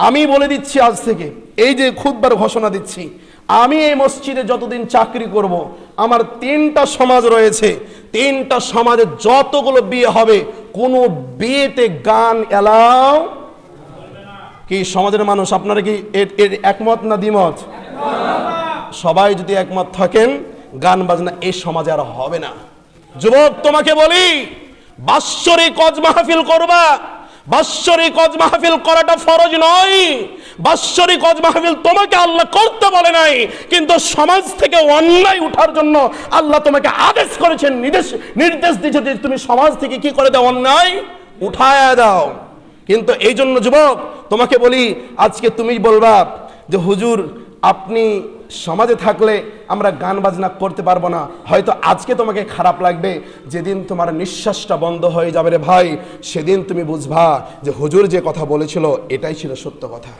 আমি বলে দিচ্ছি আজ থেকে, এই যে খুববার ঘোষণা দিচ্ছি, আমি এই মসজিদে যতদিন চাকরি করব, আমার তিনটা সমাজ রয়েছে, তিনটা সমাজে যতগুলো বিয়ে হবে, কোনো বিয়েতে গান এলাও? কি সমাজের মানুষ, আপনারা কি এর- একমত না দ্বিমত? সবাই যদি একমত থাকেন, গান বাজনা এই সমাজে আর হবে না। যুবক, তোমাকে বলি, বাৎসরিক কজ মাহফিল করবা। বাৎসরিক কজ মাহফিল করাটা ফরজ নয়। বাৎসরিক কজ মাহফিল তোমাকে আল্লাহ করতে বলে নাই, কিন্তু সমাজ থেকে অন্যায় উঠার জন্য আল্লাহ তোমাকে আদেশ করেছেন, নির্দেশ নির্দেশ দিয়েছে যে তুমি সমাজ থেকে কি করে দাও অন্যায়? উঠায় দাও। কিন্তু এই জন্য যুবক, তোমাকে বলি, আজকে তুমি বলবা যে হুজুর, আপনি সমাজে থাকলে আমরা গান বাজনা করতে পারব না। হয়তো আজকে তোমাকে খারাপ লাগবে, যেদিন তোমার নিঃশ্বাসটা বন্ধ হয়ে যাবে রে ভাই, সেদিন তুমি বুঝবা যে হুজুর যে কথা বলেছিল, এটাই ছিল সত্য কথা।